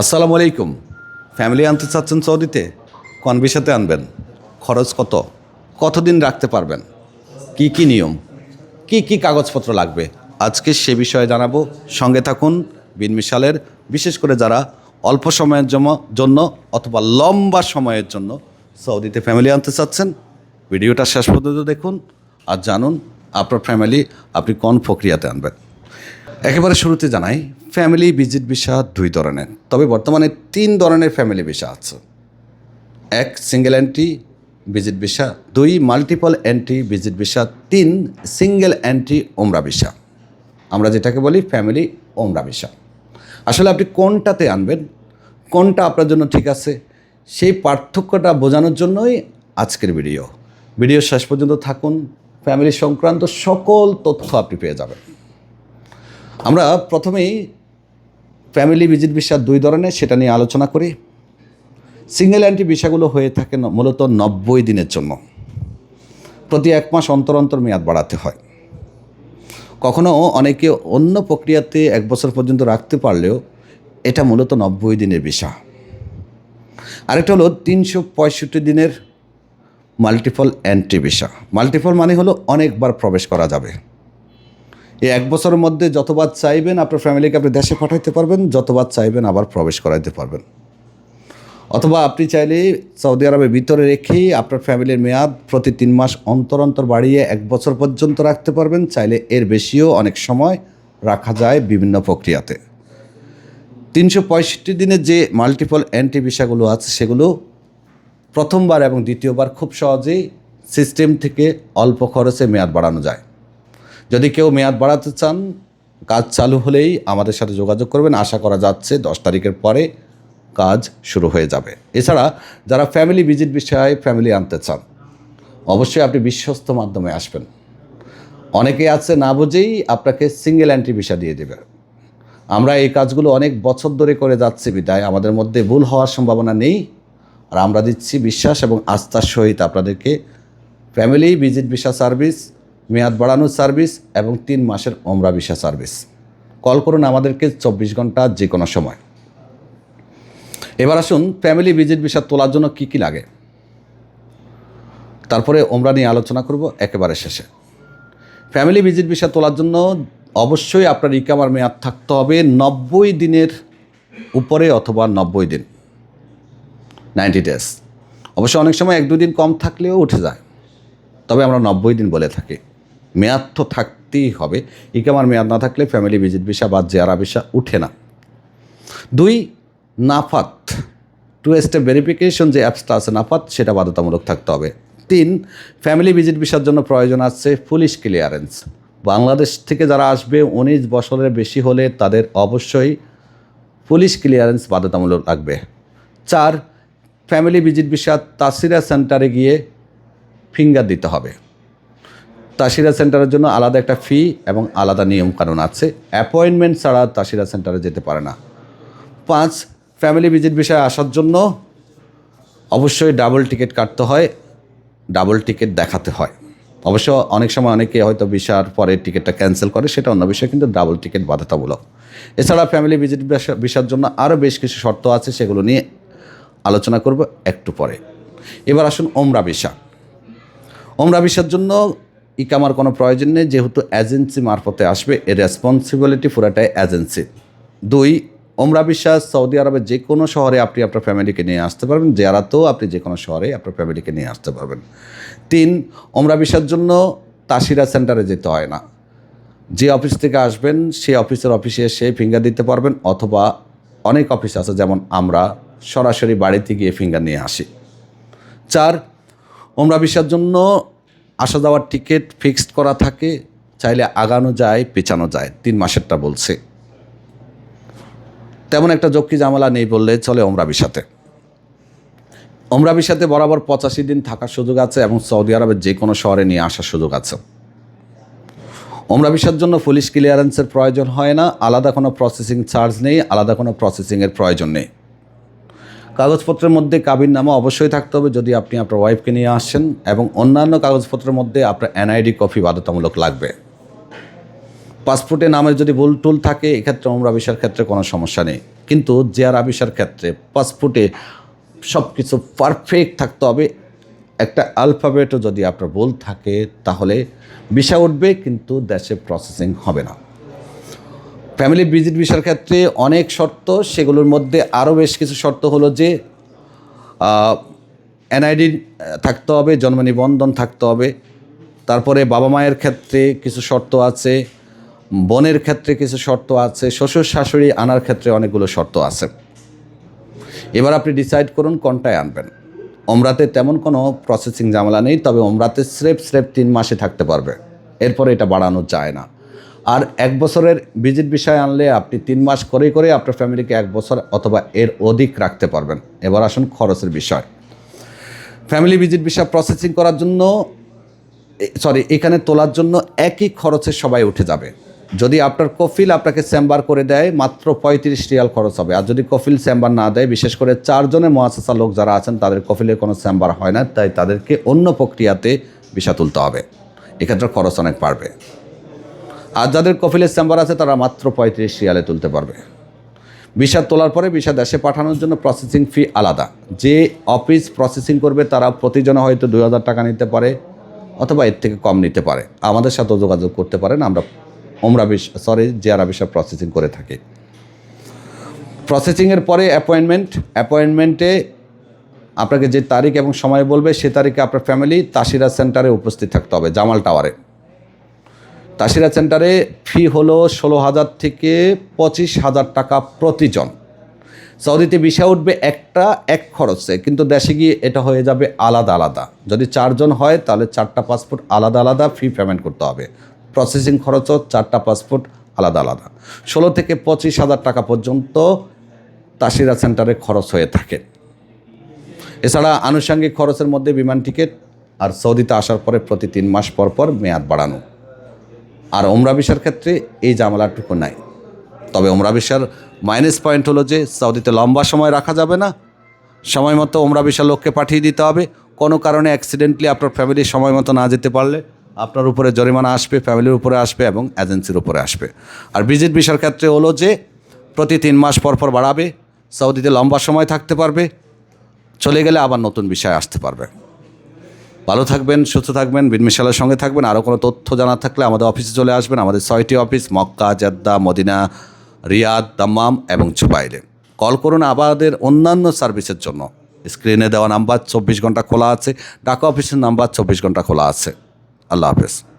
আসসালামু আলাইকুম। ফ্যামিলি আনতে চাচ্ছেন সৌদিতে? কোন বিষয়তে আনবেন। খরচ কত? কতদিন রাখতে পারবেন? কি কি নিয়ম? কি কি কাগজপত্র লাগবে? আজকে সে বিষয়ে জানাব। সঙ্গে থাকুন বিন মিশালের, বিশেষ করে যারা অল্প সময়ের জন্য অথবা লম্বা সময়ের জন্য সৌদিতে ফ্যামিলি আনতে চাচ্ছেন, ভিডিওটা শেষ পর্যন্ত দেখুন আর জানুন আপনার ফ্যামিলি আপনি কোন প্রক্রিয়াতে আনবেন। একেবারে শুরুতে জানাই ফ্যামিলি ভিজিট ভিসা দুই ধরনের, তবে বর্তমানে তিন ধরনের ফ্যামিলি ভিসা আছে। এক সিঙ্গেল এন্ট্রি ভিজিট ভিসা, দুই মাল্টিপল এন্ট্রি ভিজিট ভিসা, তিন সিঙ্গেল এন্ট্রি ওমরা ভিসা। আমরা যেটাকে বলি ফ্যামিলি ওমরা ভিসা। আসলে আপনি কোনটাতে আনবেন, কোনটা আপনার জন্য ঠিক আছে, সেই পার্থক্যটা বোঝানোর জন্যই আজকের ভিডিও। ভিডিও শেষ পর্যন্ত থাকুন, ফ্যামিলি সংক্রান্ত সকল তথ্য আপনি পেয়ে যাবেন। আমরা প্রথমেই ফ্যামিলি ভিজিট ভিসা দুই ধরনের, সেটা নিয়ে আলোচনা করি। সিঙ্গেল অ্যান্টি ভিসাগুলো হয়ে থাকে মূলত নব্বই দিনের জন্য। প্রতি এক মাস অন্তর অন্তর মেয়াদ বাড়াতে হয়। কখনো অনেকে অন্য প্রক্রিয়াতে এক বছর পর্যন্ত রাখতে পারলেও এটা মূলত নব্বই দিনের ভিসা আরেকটা হলো তিনশো পঁয়ষট্টি দিনের মাল্টিপল অ্যান্টি ভিসা মাল্টিপল মানে হলো অনেকবার প্রবেশ করা যাবে। এই এক বছরের মধ্যে যতবার চাইবেন আপনার ফ্যামিলিকে আপনি দেশে পাঠাইতে পারবেন, যতবার চাইবেন আবার প্রবেশ করাইতে পারবেন। অথবা আপনি চাইলে সৌদি আরবের ভিতরে রেখেই আপনার ফ্যামিলির মেয়াদ প্রতি তিন মাস অন্তর অন্তর বাড়িয়ে এক বছর পর্যন্ত রাখতে পারবেন, চাইলে এর বেশিও অনেক সময় রাখা যায় বিভিন্ন প্রক্রিয়াতে। তিনশো পঁয়ষট্টি দিনের যে মাল্টিপল অ্যান্টি ভিসাগুলো আছে, সেগুলো প্রথমবার এবং দ্বিতীয়বার খুব সহজেই সিস্টেম থেকে অল্প খরচে মেয়াদ বাড়ানো যায়। যদি কেউ মেয়াদ বাড়াতে চান, কাজ চালু হলেই আমাদের সাথে যোগাযোগ করবেন। আশা করা যাচ্ছে দশ তারিখের পরে কাজ শুরু হয়ে যাবে। এছাড়া যারা ফ্যামিলি ভিজিট বিষয়ে ফ্যামিলি আনতে চান, অবশ্যই আপনি বিশ্বস্ত মাধ্যমে আসবেন। অনেকে আছে না বুঝেই আপনাকে সিঙ্গেল অ্যান্টি ভিসা দিয়ে দেবে। আমরা এই কাজগুলো অনেক বছর ধরে করে যাচ্ছি বিদায়। আমাদের মধ্যে ভুল হওয়ার সম্ভাবনা নেই। আর আমরা দিচ্ছি বিশ্বাস এবং আস্থার সহিত আপনাদেরকে ফ্যামিলি ভিজিট ভিসা সার্ভিস মেয়াদ বাড়ানোর সার্ভিস এবং তিন মাসের ওমরা ভিসা সার্ভিস। কল করুন আমাদেরকে চব্বিশ ঘণ্টা যে কোনো সময়। এবার আসুন ফ্যামিলি ভিজিট ভিসা তোলার জন্য কী কী লাগে? তারপরে ওমরা নিয়ে আলোচনা করব একেবারে শেষে। ফ্যামিলি ভিজিট ভিসা তোলার জন্য অবশ্যই আপনার ইকামার মেয়াদ থাকতে হবে নব্বই দিনের উপরে অথবা নব্বই দিন। Ninety days. অবশ্য অনেক সময় এক দুই দিন কম থাকলেও উঠে যায়। তবে আমরা নব্বই দিন বলে থাকি। মেয়াদ তো থাকতেই হবে। ইকামার মেয়াদ না থাকলে ফ্যামিলি ভিজিট ভিসা বা জেয়ারা ভিসা উঠে না। দুই, নাফাত। টু স্টেপ ভেরিফিকেশন যে অ্যাপসটা আছে নাফাত, সেটা বাধ্যতামূলক থাকতে হবে। তিন ফ্যামিলি ভিজিট ভিসার জন্য প্রয়োজন আছে পুলিশ ক্লিয়ারেন্স বাংলাদেশ থেকে যারা আসবে উনিশ বছরের বেশি হলে তাদের অবশ্যই পুলিশ ক্লিয়ারেন্স বাধ্যতামূলক লাগবে। চার ফ্যামিলি ভিজিট ভিসা তাসিরা সেন্টারে গিয়ে ফিঙ্গার দিতে হবে। তাসিরা সেন্টারের জন্য আলাদা একটা ফি এবং আলাদা নিয়ম নিয়মকানুন আছে। অ্যাপয়েন্টমেন্ট ছাড়া তাসিরা সেন্টারে যেতে পারে না। পাঁচ ফ্যামিলি ভিজিট বিষয়ে আসার জন্য অবশ্যই ডাবল টিকিট কাটতে হয় ডাবল টিকিট দেখাতে হয়। অবশ্য অনেক সময় অনেকে হয়তো ভিসার পরে টিকিটটা ক্যান্সেল করে, সেটা অন্য বিষয়, কিন্তু ডাবল টিকিট বাধ্যতামূলক। এছাড়া ফ্যামিলি ভিজিট ভিসার জন্য আরও বেশ কিছু শর্ত আছে, সেগুলো নিয়ে আলোচনা করব একটু পরে। এবার আসুন ওমরা ভিসা ওমরা ভিসার জন্য ইকামার কোনো প্রয়োজন নেই, যেহেতু এজেন্সি মারফতে আসবে এর রেসপন্সিবিলিটি পুরাটাই এজেন্সি দুই, ওমরা বিশ্বাস, সৌদি আরবের যে কোনো শহরে আপনি আপনার ফ্যামিলিকে নিয়ে আসতে পারবেন, জেরাতেও আপনি যে কোনো শহরে আপনার ফ্যামিলিকে নিয়ে আসতে পারবেন। তিন, ওমরা বিশ্বার জন্য তাসিরা সেন্টারে যেতে হয় না। যে অফিস থেকে আসবেন, সেই অফিসের অফিসে এসে ফিঙ্গার দিতে পারবেন, অথবা অনেক অফিস আছে, যেমন আমরা সরাসরি বাড়িতে গিয়ে ফিঙ্গার নিয়ে আসি। চার, ওমরা ভিসার জন্য আসা যাওয়ার টিকিট ফিক্সড করা থাকে, চাইলে আগানো যায়, পেছানো যায়, তিন মাসেরটা বলছে। তেমন একটা জক্কি জামালা নেই বললে চলে ওমরা ভিসাতে ওমরা ভিসাতে বরাবর পঁচাশি দিন থাকার সুযোগ আছে এবং সৌদি আরবের যে কোনো শহরে নিয়ে আসার সুযোগ আছে। ওমরা জন্য পুলিশ ক্লিয়ারেন্সের প্রয়োজন হয় না, আলাদা কোনো প্রসেসিং চার্জ নেই, আলাদা কোনো প্রসেসিংয়ের প্রয়োজন নেই। কাগজপত্রের মধ্যে কাবির নামা অবশ্যই থাকতে হবে যদি আপনি আপনার ওয়াইফকে নিয়ে আসছেন এবং অন্যান্য কাগজপত্রের মধ্যে আপনার এনআইডি কপি বাধ্যতামূলক লাগবে। পাসপোর্টে নামের যদি ভুল টুল থাকে, এক্ষেত্রে ওমরা ভিসার ক্ষেত্রে কোনো সমস্যা নেই। কিন্তু জেয়ারা ভিসার ক্ষেত্রে পাসপোর্টে সব কিছু পারফেক্ট থাকতে হবে। একটা আলফাবেটও যদি আপনার ভুল থাকে, তাহলে ভিসা উঠবে, কিন্তু দেশে প্রসেসিং হবে না। ফ্যামিলি ভিজিট ভিসার ক্ষেত্রে অনেক শর্ত, সেগুলোর মধ্যে আরও বেশ কিছু শর্ত হলো যে এনআইডি থাকতে হবে, জন্ম নিবন্ধন থাকতে হবে। তারপরে বাবা মায়ের ক্ষেত্রে কিছু শর্ত আছে, বোনের ক্ষেত্রে কিছু শর্ত আছে, শ্বশুর শাশুড়ি আনার ক্ষেত্রে অনেকগুলো শর্ত আছে। এবার আপনি ডিসাইড করুন কোনটায় আনবেন। ওমরাতে তেমন কোনো প্রসেসিং ঝামেলা নেই, তবে ওমরাতে স্রেপ স্রেপ তিন মাসে থাকতে পারবে। এরপরে এটা বাড়ানো যায় না। আর এক বছরের ভিজিট বিষয় আনলে আপনি তিন মাস করে করে আপনার ফ্যামিলিকে এক বছর অথবা এর অধিক রাখতে পারবেন। এবার আসুন খরচের বিষয়। ফ্যামিলি ভিজিট বিষয় প্রসেসিং করার জন্য সরি এখানে তোলার জন্য একই খরচে সবাই উঠে যাবে। যদি আপনার কফিল আপনাকে চেম্বার করে দেয়, মাত্র পঁয়ত্রিশ রিয়াল খরচ হবে। আর যদি কফিল চেম্বার না দেয়, বিশেষ করে চারজনের মহাশাসা লোক যারা আছেন, তাদের কফিলের কোনো চেম্বার হয় না, তাই তাদেরকে অন্য প্রক্রিয়াতে বিষা তুলতে হবে। এক্ষেত্রে খরচ অনেক বাড়বে। আর যাদের কফিলের চেম্বার আছে, তারা মাত্র পঁয়ত্রিশ রিয়ালে তুলতে পারবে। ভিসা তোলার পরে ভিসা দেশে পাঠানোর জন্য প্রসেসিং ফি আলাদা। যে অফিস প্রসেসিং করবে, তারা প্রতিজনে হয়তো দুই হাজার টাকা নিতে পারে, অথবা এর থেকে কম নিতে পারে। আমাদের সাথেও যোগাযোগ করতে পারেন, আমরা ওমরা বিশ সরি জিয়ারা ভিসা প্রসেসিং করে থাকি। প্রসেসিংয়ের পরে অ্যাপয়েন্টমেন্ট অ্যাপয়েন্টমেন্টে আপনাকে যে তারিখ এবং সময় বলবে, সে তারিখে আপনার ফ্যামিলি তাসিরা সেন্টারে উপস্থিত থাকতে হবে, জামাল টাওয়ারে তাসিরা সেন্টারে ফি হলো ষোলো হাজার থেকে পঁচিশ হাজার টাকা প্রতিজন। সৌদিতে ভিসা উঠবে একটা, এক খরচে, কিন্তু দেশে গিয়ে এটা হয়ে যাবে আলাদা আলাদা। যদি চারজন হয়, তাহলে চারটা পাসপোর্ট আলাদা আলাদা, ফি পেমেন্ট করতে হবে। প্রসেসিং খরচও চারটা পাসপোর্ট আলাদা আলাদা। ষোলো থেকে পঁচিশ হাজার টাকা পর্যন্ত তাসিরা সেন্টারে খরচ হয়ে থাকে। এছাড়া আনুষঙ্গিক খরচের মধ্যে বিমান টিকিট আর সৌদিতে আসার পরে প্রতি তিন মাস পর পর মেয়াদ বাড়ানো। আর ওমরা ভিসার ক্ষেত্রে এই জামালাটুকু নাই। তবে ওমরা ভিসার মাইনাস পয়েন্ট হলো যে সৌদিতে লম্বা সময় রাখা যাবে না। সময় মতো ওমরা ভিসা লোককে পাঠিয়ে দিতে হবে। কোনো কারণে অ্যাক্সিডেন্টলি আপনার ফ্যামিলি সময় মতো না যেতে পারলে আপনার উপরে জরিমানা আসবে ফ্যামিলির উপরে আসবে এবং এজেন্সির উপরে আসবে। আর ভিজিট ভিসার ক্ষেত্রে হলো যে প্রতি তিন মাস পর পর বাড়াবে, সৌদিতে লম্বা সময় থাকতে পারবে, চলে গেলে আবার নতুন বিষয় আসতে পারবে। ভালো থাকবেন, সুস্থ থাকবেন, বিনমিশালের সঙ্গে থাকবেন। আরও কোনো তথ্য জানার থাকলে আমাদের অফিসে চলে আসবেন। আমাদের ছয়টি office, Mecca, Jeddah, Medina, Riyadh, Dammam এবং জুবাইরে কল করুন আমাদের অন্যান্য সার্ভিসের জন্য। স্ক্রিনে দেওয়া নাম্বার চব্বিশ ঘণ্টা খোলা আছে। ডাকা অফিসের নাম্বার চব্বিশ ঘণ্টা খোলা আছে। আল্লাহ হাফেজ।